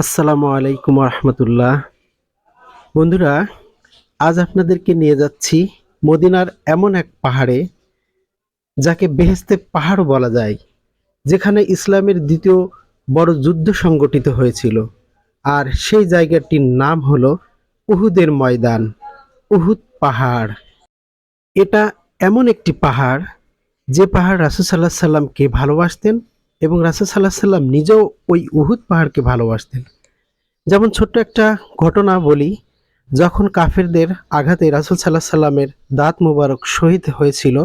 আসসালামু আলাইকুম রহমতুল্লাহ বন্ধুরা, আজ আপনাদেরকে নিয়ে যাচ্ছি মদিনার এমন এক পাহাড়ে, যাকে বেহেস্তে পাহাড় বলা যায়, যেখানে ইসলামের দ্বিতীয় বড় যুদ্ধ সংগঠিত হয়েছিল। আর সেই জায়গাটির নাম হলো উহুদের ময়দান, উহুদ পাহাড়। এটা এমন একটি পাহাড়, যে পাহাড় রাসুল সাল্লাহ সাল্লামকে ভালোবাসতেন এবং রাসুল সাল্লাহ সাল্লাম নিজেও ওই উহুদ পাহাড়কে ভালোবাসতেন। যেমন ছোট্ট একটা ঘটনা বলি, যখন কাফেরদের আঘাতে রাসুল সাল্লাহ সাল্লামের দাঁত মুবারক শহীদ হয়েছিল,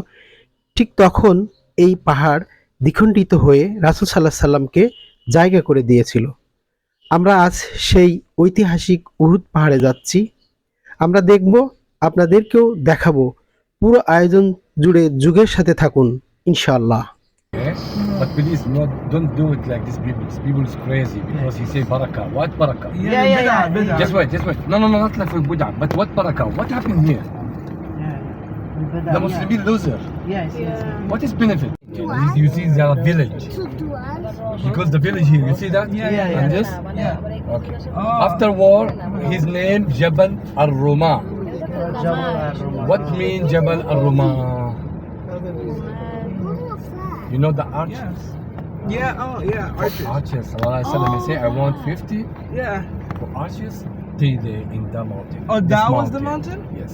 ঠিক তখন এই পাহাড় দ্বিখণ্ডিত হয়ে রাসুল সাল্লাহ সাল্লামকে জায়গা করে দিয়েছিল। আমরা আজ সেই ঐতিহাসিক উহুদ পাহাড়ে যাচ্ছি। আমরা দেখব, আপনাদেরকেও দেখাবো। পুরো আয়োজন জুড়ে যুগের সাথে থাকুন, ইনশাআল্লাহ। Yeah? But please, no, don't do it like this people. This people is crazy because he say baraka. What baraka? Yeah, yeah, yeah. yeah. Just wait, just wait. No, no, no, not like for Buddha. But what baraka? What happened here? The Muslim loser. Yes, yes. What is benefit? You see the village. Because the village here, you see that? Yeah, yeah, yeah. And this? Yeah. Okay. Oh. After war, his name Jabal al-Ruma. Jabal What means Jabal al-Ruma? You know the archers? Yeah, oh, yeah. Archers. Archers. Sallallahu Alaihi Wasallam, he say, I want 50 Yeah. for archers. Stay there in the mountain. Oh, This that was the mountain? Yes.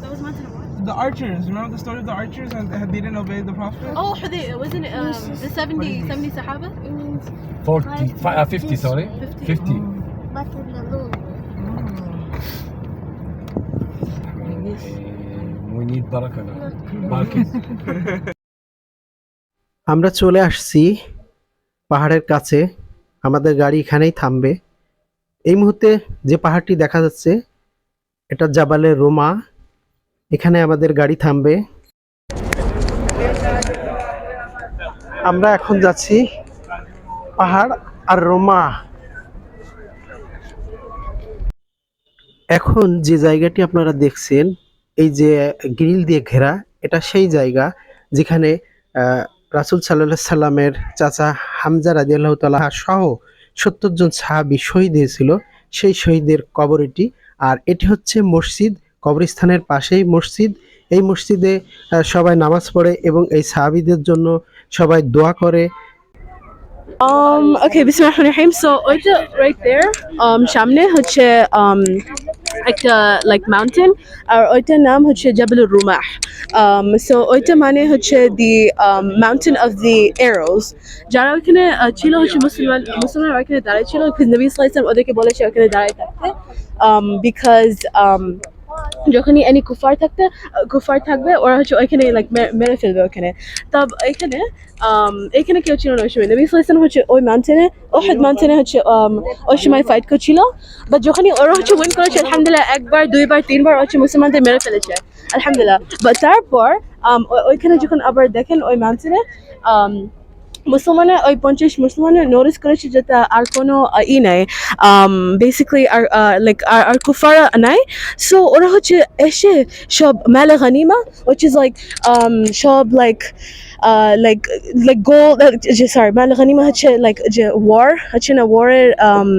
That was mountain the archers. Remember the story of the archers and they didn't obey the prophet? Oh, Hudayr, wasn't it um, the 70, 70 Sahaba? 40, fi- uh, 50, sorry. 50. 50. We need barakah now. আমরা চলে আসছি পাহাড়ের কাছে। আমাদের গাড়ি এখানেই থামবে। এই মুহূর্তে যে পাহাড়টি দেখা যাচ্ছে, এটা জাবালের রোমা। এখানে আমাদের গাড়ি থামবে। আমরা এখন যাচ্ছি পাহাড় আর রোমা। এখন যে জায়গাটি আপনারা দেখছেন, এই যে গ্রিল দিয়ে ঘেরা, এটা সেই জায়গা যেখানে রাসুল সাল্লাহ সাল্লামের চাচা হামজা রাজিয়াল্লাহ তালাহ সহ সত্তর জন সাহাবি শহীদ হয়েছিল। সেই শহীদের কবর এটি আর এটি হচ্ছে মসজিদ কবরস্থানের পাশেই মসজিদ। এই মসজিদে সবাই নামাজ পড়ে এবং এই সাহাবিদের জন্য সবাই দোয়া করে। Um, um, সামনে হচ্ছে um, একটা like mountain আর ওইটার নাম হচ্ছে জাবালুর রুমাহ। Um, so ওইটা মানে হচ্ছে um, mountain of the arrows যারা ওইখানে ছিল হচ্ছে মুসলমান মুসলমান ওখানে দাঁড়ায় ছিল নবী ওয়াসাল্লাম ওদেরকে বলেছে ওখানে দাঁড়ায় থাকতে। Um, because um, যখনই এনি কুফার থাকতে কুফার থাকবে ওরা হচ্ছে ওইখানে লাইক মেরে ফেলবে ওখানে। তব এখানে এখানে কেউ ছিল না ওই সময়। নবী হচ্ছে ওই মাউন্টেনে ওহেদ মাউন্টেনে হচ্ছে ওই সময় ফাইট করছিল। বা যখনই ওরা হচ্ছে উইন করেছে আলহামদুলিল্লাহ একবার দুইবার তিনবার হচ্ছে মুসলমানদের মেরে ফেলেছে। আলহামদুলিল্লাহ। বা তারপর ওইখানে যখন আবার দেখেন ওই um, মুসলমানের ওই পঞ্চাশ মুসলমানের নোটিস করেছে যে তা আর কোনো আহ, ই নাই। বেসিক্যালি আর লাইক আর আর কুফারা নাই। সো ওরা হচ্ছে এসে সব মেলা গানিমা which is like um সব like like like gold sorry মেলা গানিমা হচ্ছে লাইক যে ওয়ার হচ্ছে না ওয়ারের যে um,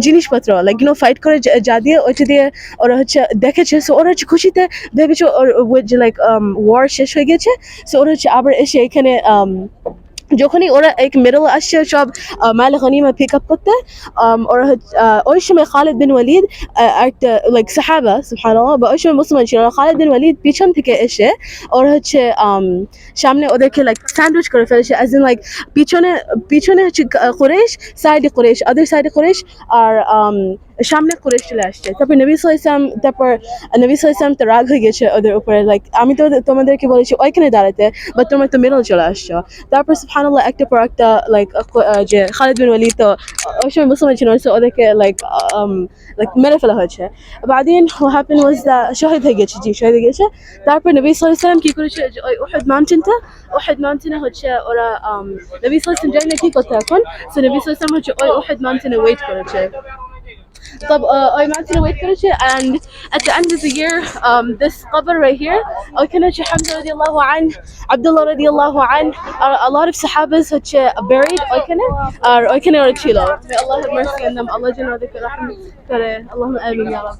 জিনিসপত্র লাইক ইউনো ফাইট করে যা- দিয়ে, ওইটা দিয়ে ওরা হচ্ছে দেখেছে। সো ওরা হচ্ছে খুশিতে ভেবেছে, ওর লাইক ওয়ার শেষ হয়ে গেছে। সো ওরা হচ্ছে আবার এসে এখানে যখনই ওরা এক মিডল আসছে, সব মাল গনিমা পিক আপ করতে ওরা ওই সময় খালিদ বিন ওয়ালিদ একটা লাইক সাহাবা, সুবহানাল্লাহ, বা ওই সময় মুসলমান ছিল খালিদ বিন ওয়ালিদ পিছন থেকে এসে ওরা হচ্ছে সামনে ওদেরকে লাইক স্যান্ডউইচ করে ফেলেছে অ্যাজ ইন লাইক পিছনে পিছনে হচ্ছে কুরেশ সাইডে কুরেশ আদার সাইডে কুরেশ আর সামনে করে চলে আসছে। তারপর নবী সাল্লাল্লাহু তারপর নবী আলাইহি তো রাগ হয়ে গেছে ওদের উপরে লাইক আমি তো তোমাদেরকে বলেছি, ওইখানে দাঁড়াতে বা তোমরা তো মিডল চলে আসছো। তারপর সুবহানাল্লাহ, একটা পর একটা লাইক যে খালিদ বিন তো ওই সময় মুসলমান ছিল ওদেরকে লাইক লাইক মেরে ফেলা হয়েছে। বাদিন হ্যাপেন ওয়াজ শহীদ হয়ে গেছে, জি, শহীদ হয়ে গেছে। তারপর নবী ওয়াসাল্লাম কি করেছে ওই উহুদ মাউন্টেনটা উহুদ মাউন্টেনে হচ্ছে ওরা নবী ওয়াসাল্লাম জানে না কি করতে এখন সো নবী সাল্লাল্লাহু হচ্ছে ওই উহুদ মাউন্টেনে ওয়েট করেছে। طب uh, ওই mountain wait করেছে and at the end of the year um, this qabr right here ওইখানে হচ্ছে হামজা রাদিয়াল্লাহু আন আব্দুল্লাহ রাদিয়াল্লাহু আন আর a lot of sahabas হচ্ছে buried ওইখানে আর ওইখানে ওরা ছিল may Allah have mercy on them. আল্লাহ যেন ওদেরকে রহমত করে আল্লাহুম্মা আমিন ইয়া রাব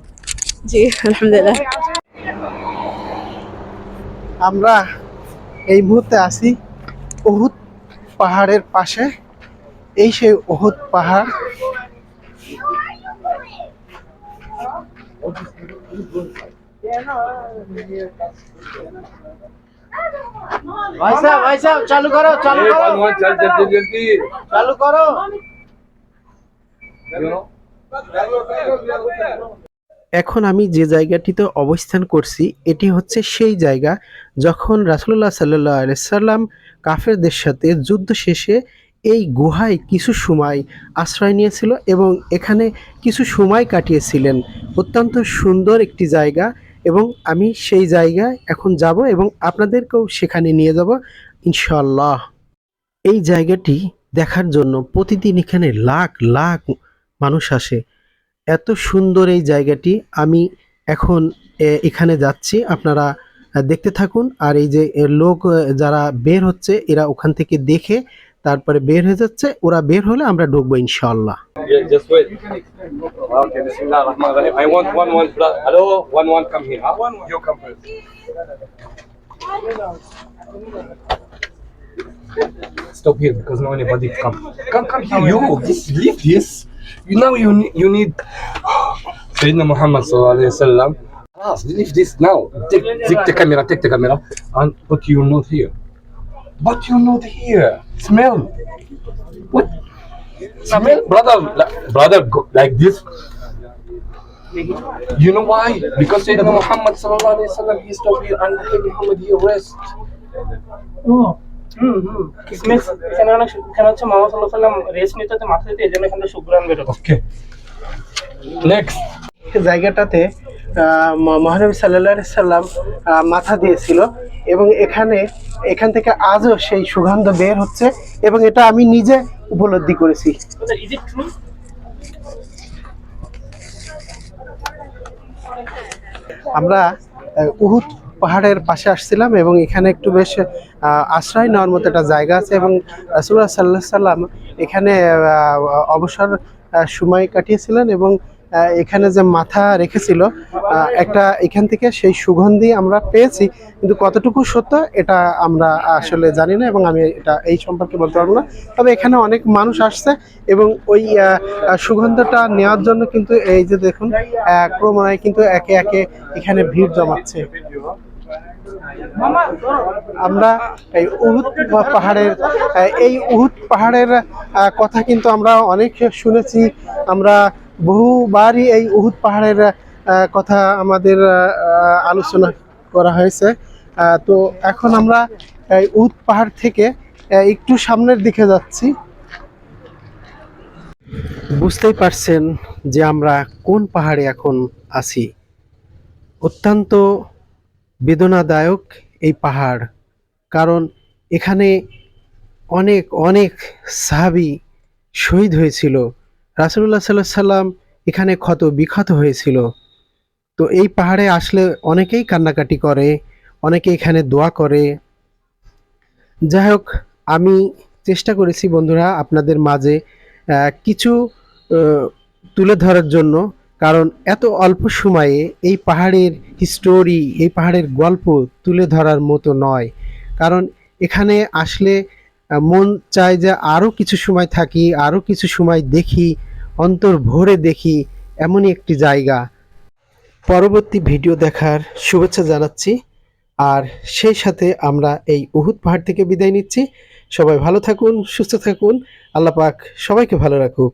জি আলহামদুলিল্লাহ আমরা এই মুহূর্তে আছি উহুদ পাহাড়ের পাশে। এই সেই উহুদ পাহাড় ভাই সাহেব ভাই সাহেব চালু করো চালু করো one, one, jal, jal, jal, jaldi. চালু করো এখন আমি যে জায়গাটিতে অবস্থান করছি এটি হচ্ছে সেই জায়গা যখন রাসুল্লাহ সাল্লাহ সাল্লাম কাফেরদের সাথে যুদ্ধ শেষে এই গুহায় কিছু সময় আশ্রয় নিয়েছিল এবং এখানে কিছু সময় কাটিয়েছিলেন। অত্যন্ত সুন্দর একটি জায়গা এবং আমি সেই জায়গায় এখন যাব এবং আপনাদেরকেও সেখানে নিয়ে যাব ইনশাল্লাহ এই জায়গাটি দেখার জন্য প্রতিদিন এখানে লাখ লাখ মানুষ আসে। এত সুন্দর এই জায়গাটি। আমি এখন এখানে যাচ্ছি। আপনারা দেখতে থাকুন। আর এই যে লোক যারা বের হচ্ছে, এরা ওখান থেকে দেখে তারপরে বের হয়ে যাচ্ছে ওরা বের হলে আমরা ঢুকবো ইনশাল্লাহ Stop here because now anybody come. Come, come here. You this, leave this. You now you you need Sayyidina Muhammad sallallahu alaihi wasallam. Ah, leave this now. Take, take the camera, take the camera, and put your note here. But your nose here. Smell. What? Smell, brother, li- brother, go like this. You know why? Because Sayyidina Muhammad sallallahu alaihi wasallam he stopped here and Prophet Muhammad he rest. হুম হুম কিসমিস এখানে অনেক এখানে হচ্ছে মোহাম্মদ সাল্লাহ সাল্লাম rest নিতে মাথা দিতে এই জন্য এখান থেকে সুগ্রান বেরোবে Okay. Next. জায়গাটাতে মহানবী সাল্লাহ সাল্লাম মাথা দিয়েছিল এবং এখানে এখান থেকে আজও সেই সুগন্ধ বের হচ্ছে এবং এটা আমি নিজে উপলব্ধি করেছি। ট্রু আমরা উহুদ পাহাড়ের পাশে আসছিলাম এবং এখানে একটু বেশ আশ্রয় নেওয়ার মতো একটা জায়গা আছে এবং রাসুল্লাহ সাল্লাহ সাল্লাম এখানে অবসর সময় কাটিয়েছিলেন এবং এখানে যে মাথা রেখেছিল একটা এখান থেকে সেই সুগন্ধি আমরা পেয়েছি কিন্তু কতটুকু সত্য এটা আমরা আসলে জানি না এবং আমি এটা এই সম্পর্কে বলতে পারব না। তবে এখানে অনেক মানুষ আসছে এবং ওই সুগন্ধটা নেওয়ার জন্য কিন্তু এই যে দেখুন আহ, ক্রমান্বয়ে কিন্তু একে একে এখানে ভিড় জমাচ্ছে। আমরা এই উহুদ পাহাড়ের এই উহুদ পাহাড়ের কথা কিন্তু আমরা অনেক শুনেছি। আমরা বহুবারই এই উহুদ পাহাড়ের কথা আমাদের আলোচনা করা হয়েছে। তো এখন আমরা এই উহুদ পাহাড় থেকে একটু সামনের দিকে যাচ্ছি। বুঝতেই পারছেন যে আমরা কোন পাহাড়ে এখন আছি। অত্যন্ত বেদনাদায়ক এই পাহাড়, কারণ এখানে অনেক অনেক সাহাবি শহীদ হয়েছিল। রাসুল্লাহ সাল্লাহ সাল্লাম এখানে ক্ষত বিক্ষত হয়েছিল। তো এই পাহাড়ে আসলে অনেকেই কান্নাকাটি করে, অনেকে এখানে দোয়া করে। যাই হোক আমি চেষ্টা করেছি বন্ধুরা আপনাদের মাঝে কিছু তুলে ধরার জন্য। কারণ এত অল্প সময়ে এই পাহাড়ের হিস্টোরি এই পাহাড়ের গল্প তুলে ধরার মতো নয়। কারণ এখানে আসলে মন চায় যে আরও কিছু সময় থাকি আরও কিছু সময় দেখি। অন্তর ভরে দেখি এমনই একটি জায়গা। পরবর্তী ভিডিও দেখার শুভেচ্ছা জানাচ্ছি। আর সেই সাথে আমরা এই উহুদ পাহাড় থেকে বিদায় নিচ্ছি। সবাই ভালো থাকুন, সুস্থ থাকুন। আল্লাহ পাক সবাইকে ভালো রাখুক।